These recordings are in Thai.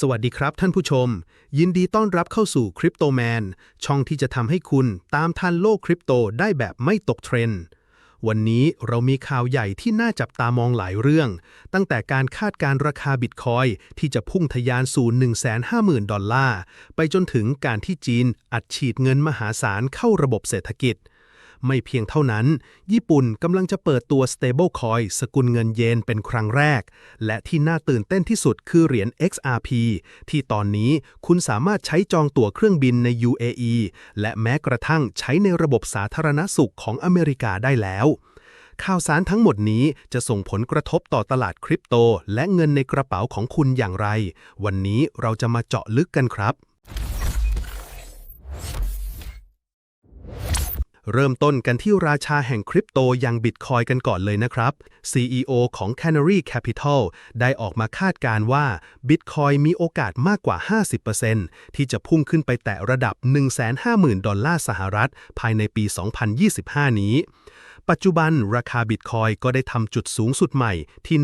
สวัสดีครับท่านผู้ชม ยินดีต้อนรับเข้าสู่คริปโตแมนช่องที่จะทำให้คุณตามทันโลกคริปโตได้แบบไม่ตกเทรนด์วันนี้เรามีข่าวใหญ่ที่น่าจับตามองหลายเรื่อง ตั้งแต่การคาดการราคาบิตคอยที่จะพุ่งทะยานสู่ 150,000 ดอลลาร์ ไปจนถึงการที่จีนอัดฉีดเงินมหาศาลเข้าระบบเศรษฐกิจ ไม่เพียงเท่านั้น ญี่ปุ่นกำลังจะเปิดตัว stablecoin สกุลเงินเยนเป็นครั้งแรก และที่น่าตื่นเต้นที่สุดคือเหรียญ XRP ที่ตอนนี้คุณสามารถใช้จองตั๋วเครื่องบินใน UAE และแม้กระทั่งใช้ในระบบสาธารณสุขของอเมริกาได้แล้วข่าวสารทั้งหมดนี้จะส่งผลกระทบต่อตลาดคริปโต และเงินในกระเป๋าของคุณอย่างไร วันนี้เราจะมาเจาะลึกกันครับ เริ่มต้นกันที่ราชาแห่งคริปโตอย่างบิตคอยกันก่อนเลยนะครับ CEO ของ Canary Capital ได้ออกมาคาดการว่าบิตคอยมีโอกาสมากกว่า 50%ที่จะพุ่งขึ้นไปแตะระดับ 150,000 ดอลลาร์สหรัฐ ภายในปี 2025 นี้ ปัจจุบันราคาบิตคอยก็ได้ทำจุดสูงสุดใหม่ที่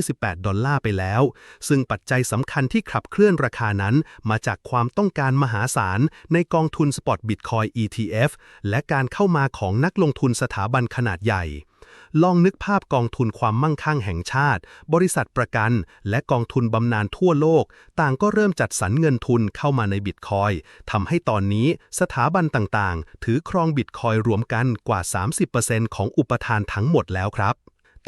124,128 ดอลลาร์ไปแล้ว ซึ่งปัจจัยสำคัญที่ขับเคลื่อนราคานั้น มาจากความต้องการมหาศาลในกองทุนสปอตบิตคอย ETF และการเข้ามาของนักลงทุนสถาบันขนาดใหญ่ ลองนึกภาพกองทุนความมั่งคั่งแห่งชาติ บริษัทประกัน และกองทุนบำนาญทั่วโลก ต่างก็เริ่มจัดสรรเงินทุนเข้ามาในบิตคอยทำให้ตอนนี้สถาบันต่างๆ ถือครองบิตคอยรวมกันกว่า 30%ของอุปทานทั้งหมดแล้วครับ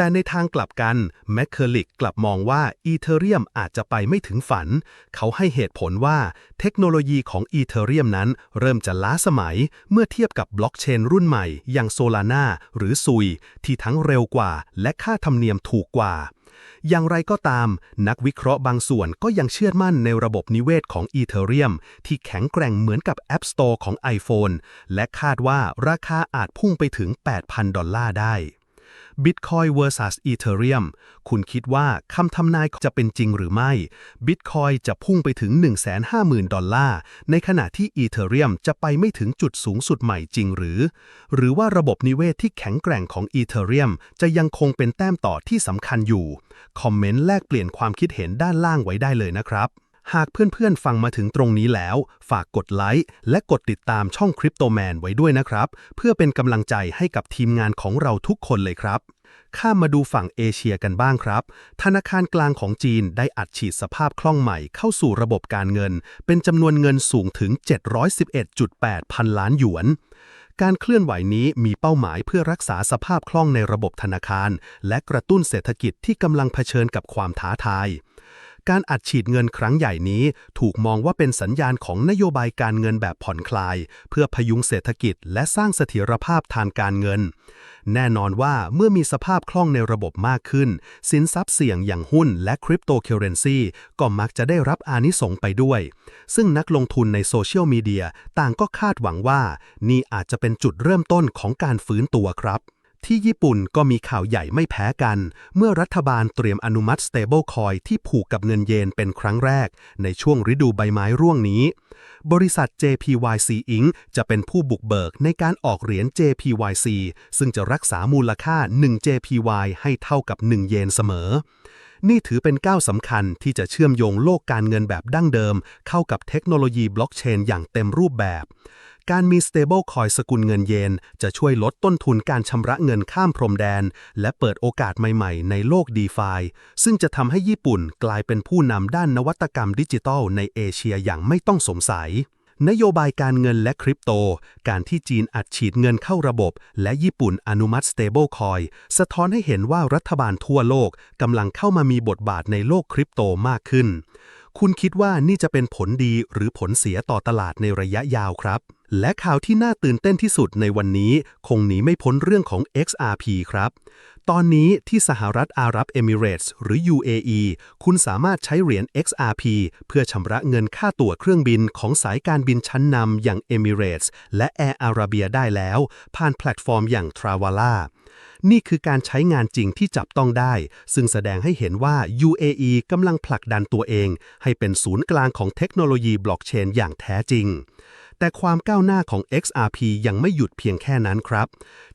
แต่ในทางกลับกันแมคเคอริกกลับมองว่าอีเทเรียมอาจจะไปไม่ถึงฝัน เขาให้เหตุผลว่าเทคโนโลยีของอีเทเรียมนั้นเริ่มจะล้าสมัยเมื่อเทียบกับบล็อกเชนรุ่นใหม่อย่างโซลาร่าหรือซุย ที่ทั้งเร็วกว่าและค่าธรรมเนียมถูกกว่าอย่างไรก็ตาม นักวิเคราะห์บางส่วนก็ยังเชื่อมั่นในระบบนิเวศของอีเทเรียมที่แข็งแกร่งเหมือนกับ App Store ของ iPhone และคาดว่าราคาอาจพุ่งไปถึง 8,000 ดอลลาร์ได้ Bitcoin vs Ethereum คุณคิดว่าคำทำนายจะเป็นจริงหรือไม่ Bitcoin จะพุ่งไปถึง 150,000 ดอลลาร์ ในขณะที่ Ethereum จะไปไม่ถึงจุดสูงสุดใหม่จริงหรือ หรือว่าระบบนิเวศที่แข็งแกร่งของ Ethereum จะยังคงเป็นแต้มต่อที่สำคัญอยู่ คอมเมนต์แลกเปลี่ยนความคิดเห็นด้านล่างไว้ได้เลยนะครับ หากเพื่อนๆ ฟังมาถึงตรงนี้แล้ว ฝากกดไลค์และกดติดตามช่องคริปโตแมนไว้ด้วยนะครับ เพื่อเป็นกำลังใจให้กับทีมงานของเราทุกคนเลยครับ ข้ามมาดูฝั่งเอเชียกันบ้างครับ ธนาคารกลางของจีนได้อัดฉีดสภาพคล่องใหม่เข้าสู่ระบบการเงิน เป็นจำนวนเงินสูงถึง 711.8 พันล้านหยวนการเคลื่อนไหวนี้มีเป้าหมายเพื่อรักษาสภาพคล่องในระบบธนาคาร และกระตุ้นเศรษฐกิจที่กำลังเผชิญกับความท้าทาย การอัดฉีดเงินครั้งใหญ่นี้ถูกมองว่าเป็นสัญญาณของนโยบายการเงินแบบผ่อนคลาย เพื่อพยุงเศรษฐกิจ และสร้างเสถียรภาพทางการเงิน แน่นอนว่าเมื่อมีสภาพคล่องในระบบมากขึ้น สินทรัพย์เสี่ยงอย่างหุ้นและคริปโตเคอเรนซีก็มักจะได้รับอานิสงไปด้วย ซึ่งนักลงทุนในโซเชียลมีเดียต่างก็คาดหวังว่า นี่อาจจะเป็นจุดเริ่มต้นของการฟื้นตัวครับ ที่ญี่ปุ่นก็มีข่าวใหญ่ไม่แพ้กัน เมื่อรัฐบาลเตรียมอนุมัติ stablecoin ที่ผูกกับเงินเยนเป็นครั้งแรก ในช่วงฤดูใบไม้ร่วงนี้ บริษัท JPYC Inc. จะเป็นผู้บุกเบิกในการออกเหรียญ JPYC ซึ่งจะรักษามูลค่า 1 JPY ให้เท่ากับ 1 เยนเสมอ นี่ถือเป็นก้าวสำคัญที่จะเชื่อมโยงโลกการเงินแบบดั้งเดิม เข้ากับเทคโนโลยีบล็อกเชนอย่างเต็มรูปแบบ การมี stablecoin สกุลเงินเยน จะช่วยลดต้นทุนการชำระเงินข้ามพรมแดน และเปิดโอกาสใหม่ๆ ในโลก DeFi ซึ่งจะทำให้ญี่ปุ่นกลายเป็นผู้นำด้านนวัตกรรมดิจิทัลในเอเชียอย่างไม่ต้องสงสัยนโยบายการเงินและคริปโต การที่จีนอัดฉีดเงินเข้าระบบ และญี่ปุ่นอนุมัติ stablecoin สะท้อนให้เห็นว่ารัฐบาลทั่วโลกกำลังเข้ามามีบทบาทในโลกคริปโตมากขึ้น คุณคิดว่านี่จะเป็นผลดีหรือผลเสียต่อตลาดในระยะยาวครับ และข่าวที่น่าตื่นเต้นที่สุดในวันนี้คงหนีไม่พ้นเรื่องของ XRP ครับ ตอนนี้ที่สหรัฐอาหรับเอมิเรตส์หรือ UAE คุณสามารถใช้เหรียญ XRP เพื่อชำระเงินค่าตั๋วเครื่องบินของสายการบินชั้นนำอย่าง Emirates และ Air Arabia ได้แล้ว ผ่านแพลตฟอร์มอย่าง Travala นี่คือการใช้งานจริงที่จับต้องได้ ซึ่งแสดงให้เห็นว่า UAE กำลังผลักดันตัวเอง ให้เป็นศูนย์กลางของเทคโนโลยีบล็อกเชนอย่างแท้จริง แต่ความก้าวหน้าของ XRP ยังไม่หยุดเพียงแค่นั้นครับ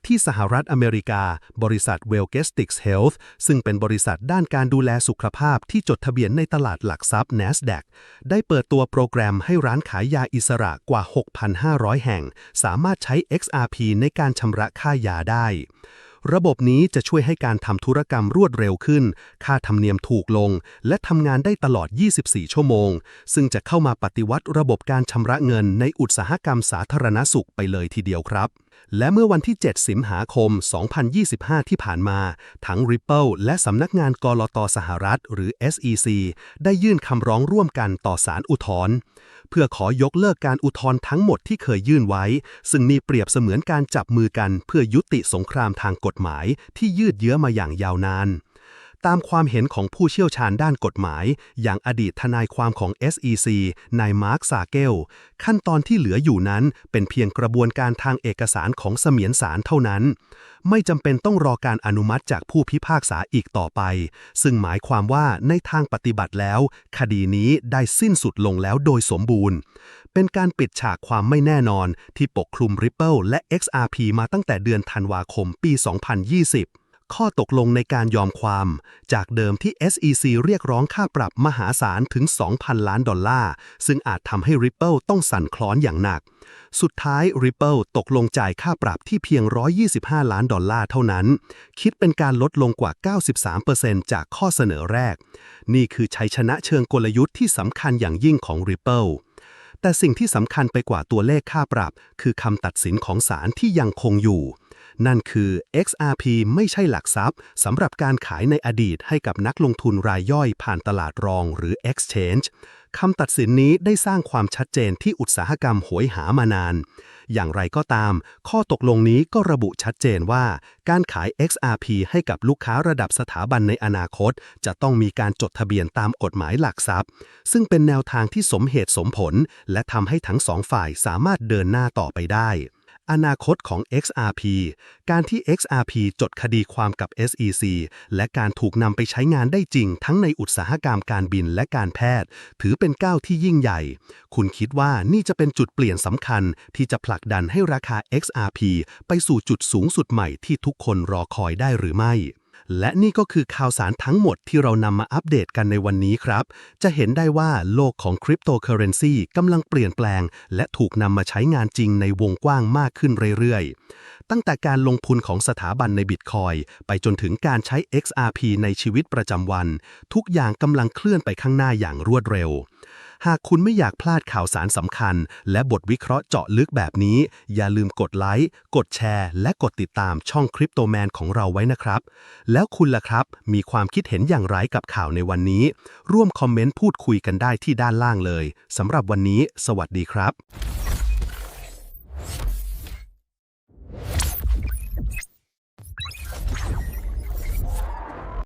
ที่สหรัฐอเมริกา บริษัท w e l g e s t i c s Health ซึ่งเป็นบริษัทด้านการดูแลสุขภาพที่จดทะเบียนในตลาดหลักทรัพย์ NASDAQ ได้เปิดตัวโปรแกรมให้ร้านขายยาอิสระกว่า 6,500 แห่ง สามารถใช้ XRP ในการชำระค่ายาได้ ระบบนี้จะช่วยให้การทำธุรกรรมรวดเร็วขึ้น ค่าธรรมเนียมถูกลง และทำงานได้ตลอด 24 ชั่วโมง ซึ่งจะเข้ามาปฏิวัติระบบการชำระเงินในอุตสาหกรรมสาธารณสุขไปเลยทีเดียวครับ และเมื่อวันที่ 7 สิงหาคม 2025 ที่ผ่านมา ทั้ง Ripple และสำนักงานกลตสหรัฐ หรือ SEC ได้ยื่นคำร้องร่วมกันต่อศาลอุทธรณ์เพื่อขอยกเลิกการอุทธรณ์ทั้งหมดที่เคยยื่นไว้ ซึ่งนี่เปรียบเสมือนการจับมือกัน เพื่อยุติสงครามทางกฎหมายที่ยืดเยื้อมาอย่างยาวนาน ตามความเห็นของผู้เชี่ยวชาญด้านกฎหมาย อย่างอดีตทนายความของ SEC นายมาร์คซาเกล ขั้นตอนที่เหลืออยู่นั้น เป็นเพียงกระบวนการทางเอกสารของเสมียนสารเท่านั้น ไม่จำเป็นต้องรอการอนุมัติจากผู้พิพากษาอีกต่อไป ซึ่งหมายความว่าในทางปฏิบัติแล้ว คดีนี้ได้สิ้นสุดลงแล้วโดยสมบูรณ์ เป็นการปิดฉากความไม่แน่นอนที่ปกคลุม Ripple และ XRP มาตั้งแต่เดือนธันวาคมปี 2020 ข้อตกลงในการยอมความ จากเดิมที่ SEC เรียกร้องค่าปรับมหาศาลถึง 2,000 ล้านดอลลาร์ ซึ่งอาจทำให้ Ripple ต้องสั่นคลอนอย่างหนัก สุดท้าย Ripple ตกลงจ่ายค่าปรับที่เพียง 125 ล้านดอลลาร์เท่านั้น คิดเป็นการลดลงกว่า 93%จากข้อเสนอแรก นี่คือชัยชนะเชิงกลยุทธ์ที่สำคัญอย่างยิ่งของ Ripple แต่สิ่งที่สำคัญไปกว่าตัวเลขค่าปรับ คือคำตัดสินของศาลที่ยังคงอยู่ นั่นคือ XRP ไม่ใช่หลักทรัพย์สำหรับการขายในอดีตให้กับนักลงทุนรายย่อยผ่านตลาดรองหรือ Exchange คำตัดสินนี้ได้สร้างความชัดเจนที่อุตสาหกรรมโหยหามานาน อย่างไรก็ตาม ข้อตกลงนี้ก็ระบุชัดเจนว่า การขาย XRP ให้กับลูกค้าระดับสถาบันในอนาคต จะต้องมีการจดทะเบียนตามกฎหมายหลักทรัพย์ ซึ่งเป็นแนวทางที่สมเหตุสมผล และทำให้ทั้งสองฝ่ายสามารถเดินหน้าต่อไปได้ อนาคตของ XRP การที่ XRP จดคดีความกับ SEC และการถูกนำไปใช้งานได้จริงทั้งในอุตสาหกรรมการบินและการแพทย์ ถือเป็นก้าวที่ยิ่งใหญ่ คุณคิดว่านี่จะเป็นจุดเปลี่ยนสำคัญที่จะผลักดันให้ราคา XRP ไปสู่จุดสูงสุดใหม่ที่ทุกคนรอคอยได้หรือไม่ และนี่ก็คือข่าวสารทั้งหมดที่เรานำมาอัปเดตกันในวันนี้ครับ จะเห็นได้ว่าโลกของคริปโตเคอเรนซีกำลังเปลี่ยนแปลง และถูกนำมาใช้งานจริงในวงกว้างมากขึ้นเรื่อยๆ ตั้งแต่การลงทุนของสถาบันในบิตคอยไปจนถึงการใช้ XRP ในชีวิตประจำวัน ทุกอย่างกำลังเคลื่อนไปข้างหน้าอย่างรวดเร็ว หากคุณไม่อยากพลาดข่าวสารสำคัญ และบทวิเคราะห์เจาะลึกแบบนี้ อย่าลืมกดไลค์ กดแชร์ และกดติดตามช่องคริปโตแมนของเราไว้นะครับ แล้วคุณล่ะครับ มีความคิดเห็นอย่างไรกับข่าวในวันนี้ ร่วมคอมเมนต์พูดคุยกันได้ที่ด้านล่างเลยสำหรับวันนี้ สวัสดีครับ